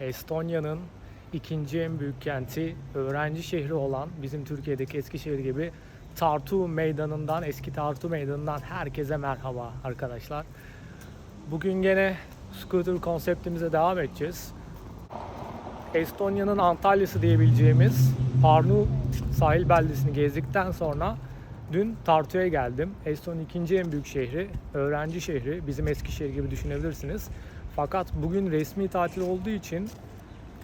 Estonya'nın ikinci en büyük kenti, öğrenci şehri olan bizim Türkiye'deki Eskişehir gibi Tartu Meydanı'ndan, eski Tartu Meydanı'ndan herkese merhaba arkadaşlar. Bugün gene scooter konseptimize devam edeceğiz. Estonya'nın Antalya'sı diyebileceğimiz Parnu sahil beldesini gezdikten sonra dün Tartu'ya geldim. Estonya'nın ikinci en büyük şehri, öğrenci şehri. Bizim Eskişehir gibi düşünebilirsiniz. Fakat bugün resmi tatil olduğu için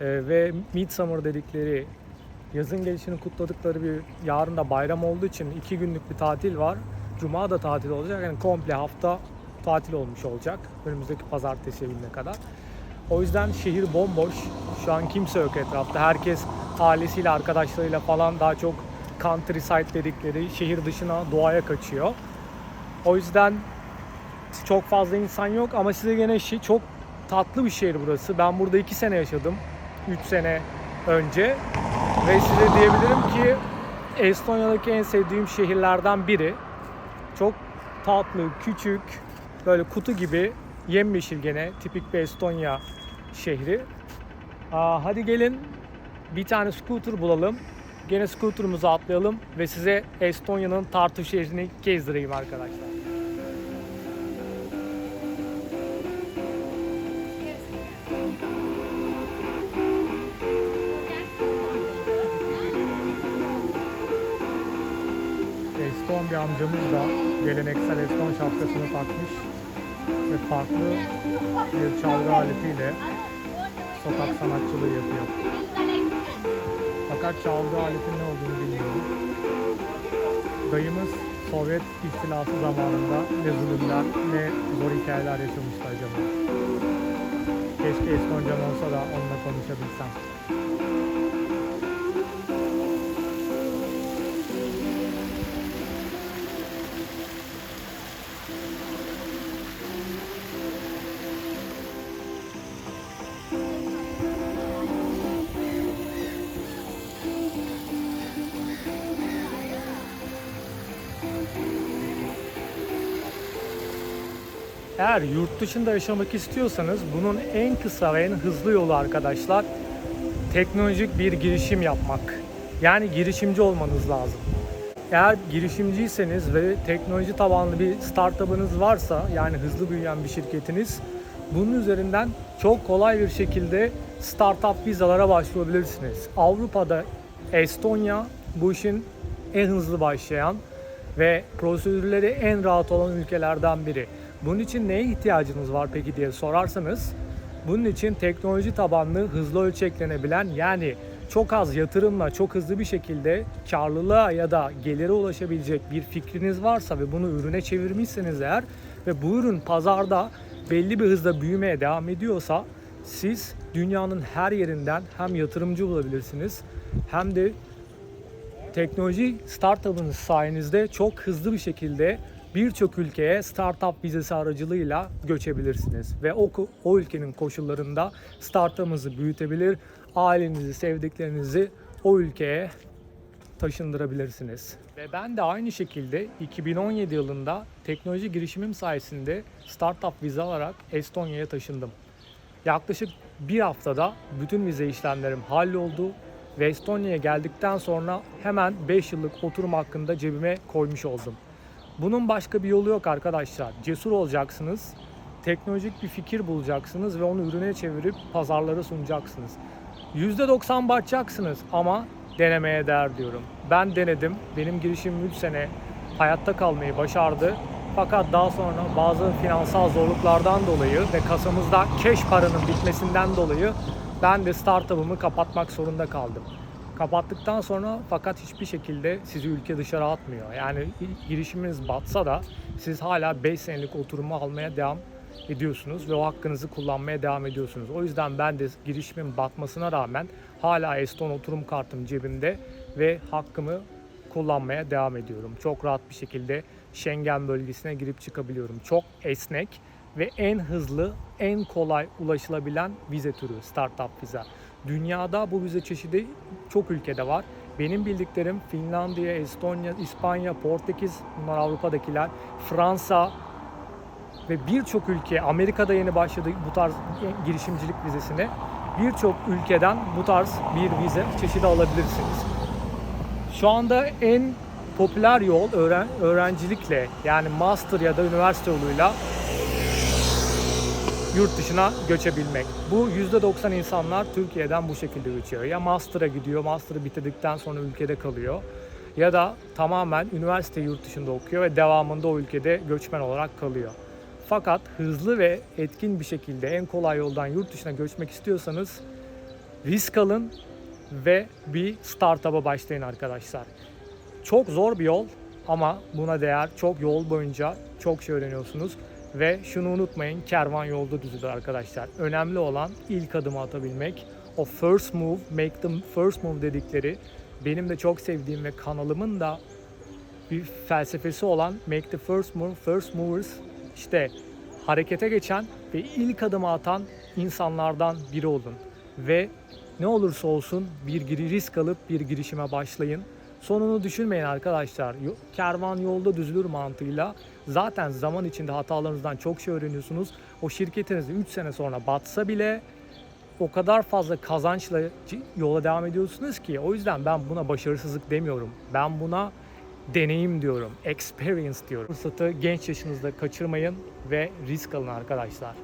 e, ve Midsummer dedikleri yazın gelişini kutladıkları bir yarın da bayram olduğu için iki günlük bir tatil var. Cuma da tatil olacak. Yani komple hafta tatil olmuş olacak. Önümüzdeki pazartesi gününe kadar. O yüzden şehir bomboş. Şu an kimse yok etrafta. Herkes ailesiyle, arkadaşlarıyla falan daha çok countryside dedikleri şehir dışına, doğaya kaçıyor. O yüzden çok fazla insan yok ama size gene çok tatlı bir şehir burası. Ben burada 2 sene yaşadım. 3 sene önce. Ve size diyebilirim ki Estonya'daki en sevdiğim şehirlerden biri. Çok tatlı, küçük, böyle kutu gibi yemyeşil gene tipik bir Estonya şehri. Aa, hadi gelin bir tane scooter bulalım. Gene scooter'ımıza atlayalım ve size Estonya'nın Tartu şehrini gezdireyim arkadaşlar. Eston bir amcamız da geleneksel Eston şapkasını takmış ve farklı bir çalgı aletiyle sokak sanatçılığı yapıyor. Fakat çalgı aletin ne olduğunu bilmiyorum. Dayımız Sovyet ihtilası zamanında ne zulümler ne zor hikayeler yaşamıştı acaba. Keşke Estoncam olsa da onunla konuşabilsem. Eğer yurt dışında yaşamak istiyorsanız bunun en kısa ve en hızlı yolu arkadaşlar teknolojik bir girişim yapmak. Yani girişimci olmanız lazım. Eğer girişimciyseniz ve teknoloji tabanlı bir startup'ınız varsa yani hızlı büyüyen bir şirketiniz bunun üzerinden çok kolay bir şekilde startup vizalara başvurabilirsiniz. Avrupa'da Estonya bu işin en hızlı başlayan ve prosedürleri en rahat olan ülkelerden biri. Bunun için neye ihtiyacınız var peki diye sorarsanız bunun için teknoloji tabanlı hızlı ölçeklenebilen yani çok az yatırımla çok hızlı bir şekilde karlılığa ya da gelire ulaşabilecek bir fikriniz varsa ve bunu ürüne çevirmişseniz eğer ve bu ürün pazarda belli bir hızda büyümeye devam ediyorsa siz dünyanın her yerinden hem yatırımcı bulabilirsiniz hem de teknoloji startup'ınız sayenizde çok hızlı bir şekilde birçok ülkeye startup vizesi aracılığıyla göçebilirsiniz ve o, o ülkenin koşullarında startup'ınızı büyütebilir, ailenizi, sevdiklerinizi o ülkeye taşındırabilirsiniz. Ve ben de aynı şekilde 2017 yılında teknoloji girişimim sayesinde startup vize alarak Estonya'ya taşındım. Yaklaşık bir haftada bütün vize işlemlerim halloldu ve Estonya'ya geldikten sonra hemen 5 yıllık oturum hakkında cebime koymuş oldum. Bunun başka bir yolu yok arkadaşlar. Cesur olacaksınız. Teknolojik bir fikir bulacaksınız ve onu ürüne çevirip pazarlara sunacaksınız. %90 batacaksınız ama denemeye değer diyorum. Ben denedim. Benim girişimim 3 sene hayatta kalmayı başardı. Fakat daha sonra bazı finansal zorluklardan dolayı ve kasamızda cash paranın bitmesinden dolayı ben de startup'ımı kapatmak zorunda kaldım. Kapattıktan sonra fakat hiçbir şekilde sizi ülke dışarı atmıyor. Yani girişiminiz batsa da siz hala 5 senelik oturumu almaya devam ediyorsunuz ve o hakkınızı kullanmaya devam ediyorsunuz. O yüzden ben de girişimin batmasına rağmen hala Eston oturum kartım cebimde ve hakkımı kullanmaya devam ediyorum. Çok rahat bir şekilde Schengen bölgesine girip çıkabiliyorum. Çok esnek ve en hızlı, en kolay ulaşılabilen vize türü startup vize. Dünyada bu vize çeşidi çok ülkede var. Benim bildiklerim Finlandiya, Estonya, İspanya, Portekiz, bunlar Avrupa'dakiler, Fransa ve birçok ülke, Amerika'da yeni başladı bu tarz girişimcilik vizesine. birçok ülkeden bu tarz bir vize çeşidi alabilirsiniz. Şu anda en popüler yol öğren- öğrencilikle yani master ya da üniversite yoluyla yurt dışına göçebilmek. Bu %90 insanlar Türkiye'den bu şekilde göçüyor. Ya master'a gidiyor, master'ı bitirdikten sonra ülkede kalıyor. Ya da tamamen üniversite yurt dışında okuyor ve devamında o ülkede göçmen olarak kalıyor. Fakat hızlı ve etkin bir şekilde en kolay yoldan yurt dışına göçmek istiyorsanız risk alın ve bir startup'a başlayın arkadaşlar. Çok zor bir yol ama buna değer. Çok yol boyunca çok şey öğreniyorsunuz. Ve şunu unutmayın kervan yolda düzülür arkadaşlar. Önemli olan ilk adımı atabilmek. O first move, make the first move dedikleri benim de çok sevdiğim ve kanalımın da bir felsefesi olan Make the First Move, First Movers işte harekete geçen ve ilk adımı atan insanlardan biri olun. Ve ne olursa olsun bir risk alıp bir girişime başlayın. Sonunu düşünmeyin arkadaşlar. Kervan yolda düzülür mantığıyla zaten zaman içinde hatalarınızdan çok şey öğreniyorsunuz. O şirketiniz 3 sene sonra batsa bile o kadar fazla kazançla yola devam ediyorsunuz ki o yüzden ben buna başarısızlık demiyorum. Ben buna deneyim diyorum, experience diyorum. Fırsatı genç yaşınızda kaçırmayın ve risk alın arkadaşlar.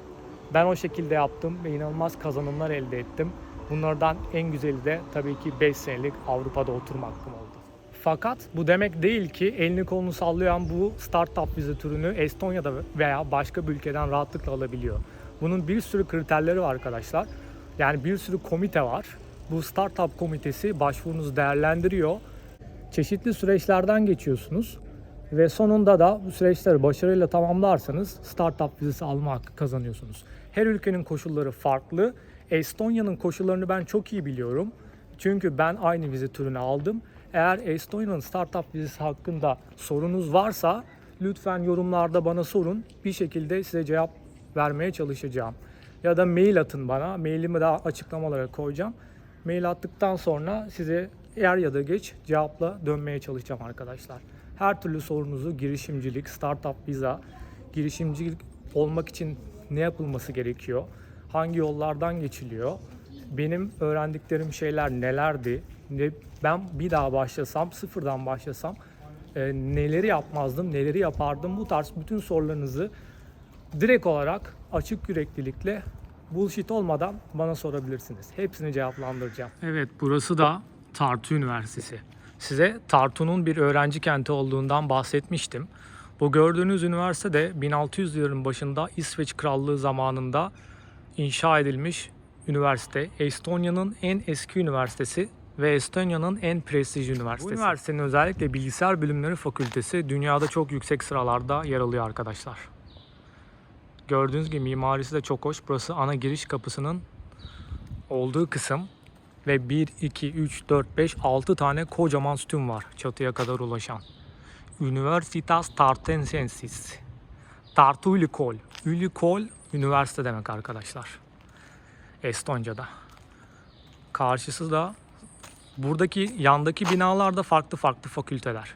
Ben o şekilde yaptım ve inanılmaz kazanımlar elde ettim. Bunlardan en güzeli de tabii ki 5 senelik Avrupa'da oturma hakkım oldu. Fakat bu demek değil ki elini kolunu sallayan bu startup vize türünü Estonya'da veya başka bir ülkeden rahatlıkla alabiliyor. Bunun bir sürü kriterleri var arkadaşlar. Yani bir sürü komite var. Bu startup komitesi başvurunuzu değerlendiriyor. Çeşitli süreçlerden geçiyorsunuz ve sonunda da bu süreçleri başarıyla tamamlarsanız startup vizesi alma hakkı kazanıyorsunuz. Her ülkenin koşulları farklı. Estonya'nın koşullarını ben çok iyi biliyorum. Çünkü ben aynı vize türünü aldım. Eğer Estonya'nın startup vizesi hakkında sorunuz varsa lütfen yorumlarda bana sorun. Bir şekilde size cevap vermeye çalışacağım. Ya da mail atın bana. Mailimi de açıklamalara koyacağım. Mail attıktan sonra size er ya da geç cevapla dönmeye çalışacağım arkadaşlar. Her türlü sorunuzu girişimcilik, startup viza, girişimcilik olmak için ne yapılması gerekiyor? Hangi yollardan geçiliyor? Benim öğrendiklerim şeyler nelerdi? Ben bir daha başlasam, sıfırdan başlasam e, neleri yapmazdım, neleri yapardım? Bu tarz bütün sorularınızı direkt olarak açık yüreklilikle bullshit olmadan bana sorabilirsiniz. Hepsini cevaplandıracağım. Evet burası da Tartu Üniversitesi. Size Tartu'nun bir öğrenci kenti olduğundan bahsetmiştim. Bu gördüğünüz üniversite de 1600'lerin başında İsveç Krallığı zamanında inşa edilmiş üniversite. Estonya'nın en eski üniversitesi ve Estonya'nın en prestijli üniversitesi. Bu üniversitenin özellikle bilgisayar bilimleri fakültesi dünyada çok yüksek sıralarda yer alıyor arkadaşlar. Gördüğünüz gibi mimarisi de çok hoş. Burası ana giriş kapısının olduğu kısım. Ve 1, 2, 3, 4, 5, 6 tane kocaman sütun var çatıya kadar ulaşan. Universitas Tartensensis. Tartu Ülikol. Ülikol üniversite demek arkadaşlar. Estonca'da. Karşısı da buradaki yandaki binalarda farklı farklı fakülteler.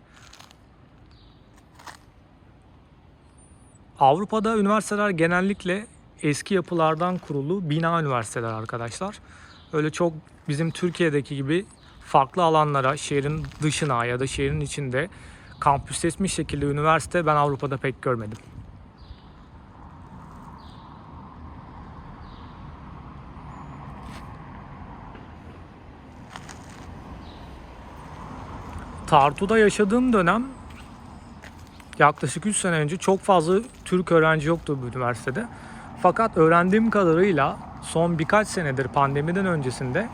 Avrupa'da üniversiteler genellikle eski yapılardan kurulu bina üniversiteler arkadaşlar. Öyle çok bizim Türkiye'deki gibi farklı alanlara, şehrin dışına ya da şehrin içinde kampüsleşmiş şekilde üniversite ben Avrupa'da pek görmedim. Tartu'da yaşadığım dönem yaklaşık 3 sene önce çok fazla Türk öğrenci yoktu bu üniversitede. Fakat öğrendiğim kadarıyla son birkaç senedir pandemiden öncesinde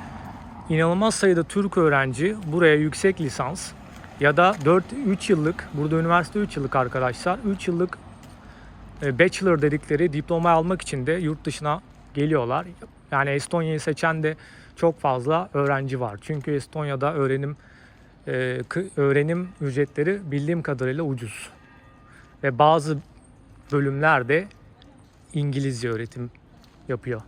inanılmaz sayıda Türk öğrenci buraya yüksek lisans ya da 4 3 yıllık burada üniversite 3 yıllık arkadaşlar 3 yıllık e, bachelor dedikleri diplomayı almak için de yurt dışına geliyorlar. Yani Estonya'yı seçen de çok fazla öğrenci var. Çünkü Estonya'da öğrenim e, öğrenim ücretleri bildiğim kadarıyla ucuz. Ve bazı bölümlerde İngilizce öğretim yapıyor.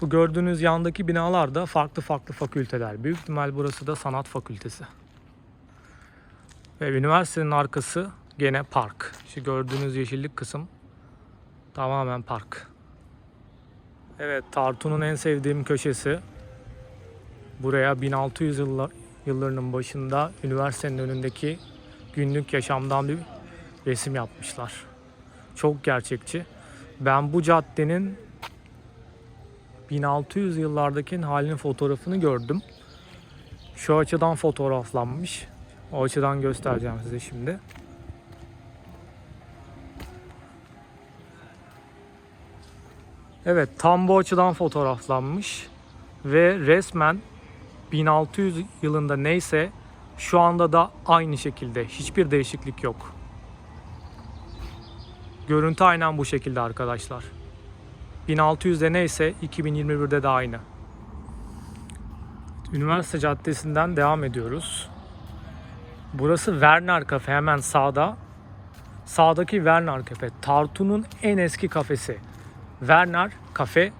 Bu gördüğünüz yandaki binalar da farklı farklı fakülteler. Büyük ihtimal burası da sanat fakültesi. Ve üniversitenin arkası gene park. Şu gördüğünüz yeşillik kısım tamamen park. Evet, Tartu'nun en sevdiğim köşesi. Buraya 1600 yılla- yıllarının başında üniversitenin önündeki günlük yaşamdan bir resim yapmışlar. Çok gerçekçi. Ben bu caddenin 1600 yıllardaki halinin fotoğrafını gördüm. Şu açıdan fotoğraflanmış. O açıdan göstereceğim size şimdi. Evet tam bu açıdan fotoğraflanmış ve resmen 1600 yılında neyse şu anda da aynı şekilde hiçbir değişiklik yok. Görüntü aynen bu şekilde arkadaşlar. 1600'de neyse 2021'de de aynı. Üniversite Caddesi'nden devam ediyoruz. Burası Werner Kafe hemen sağda. Sağdaki Werner Kafe Tartu'nun en eski kafesi. Werner Kafe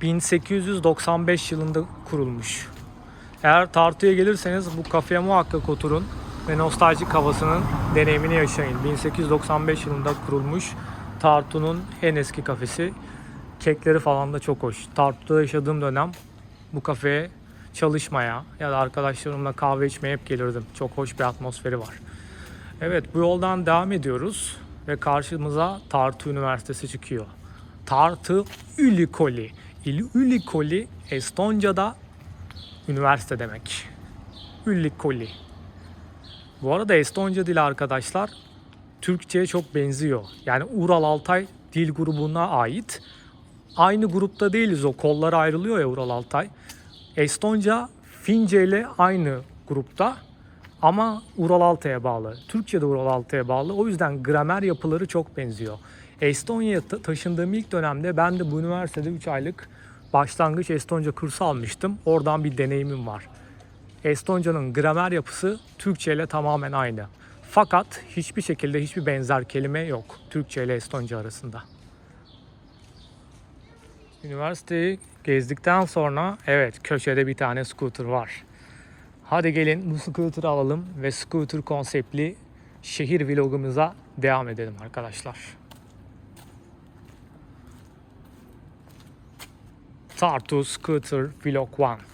1895 yılında kurulmuş. Eğer Tartu'ya gelirseniz bu kafeye muhakkak oturun ve nostaljik havasının deneyimini yaşayın. 1895 yılında kurulmuş Tartu'nun en eski kafesi. Kekleri falan da çok hoş. Tartu'da yaşadığım dönem bu kafeye çalışmaya ya da arkadaşlarımla kahve içmeye hep gelirdim. Çok hoş bir atmosferi var. Evet bu yoldan devam ediyoruz ve karşımıza Tartu Üniversitesi çıkıyor. Tartu Ülikoli. Ülikoli Estonca'da üniversite demek. Ülikoli. Bu arada Estonca dili arkadaşlar Türkçe'ye çok benziyor. Yani Ural Altay dil grubuna ait. Aynı grupta değiliz o kollar ayrılıyor ya Ural Altay. Estonca Fince ile aynı grupta ama Ural Altay'a bağlı. Türkçe de Ural Altay'a bağlı. O yüzden gramer yapıları çok benziyor. Estonya'ya ta- taşındığım ilk dönemde ben de bu üniversitede 3 aylık başlangıç Estonca kursu almıştım. Oradan bir deneyimim var. Estonca'nın gramer yapısı Türkçe ile tamamen aynı. Fakat hiçbir şekilde hiçbir benzer kelime yok Türkçe ile Estonca arasında. Üniversiteyi gezdikten sonra evet köşede bir tane scooter var. Hadi gelin bu scooter'ı alalım ve scooter konseptli şehir vlogumuza devam edelim arkadaşlar. Tartu Scooter Vlog 1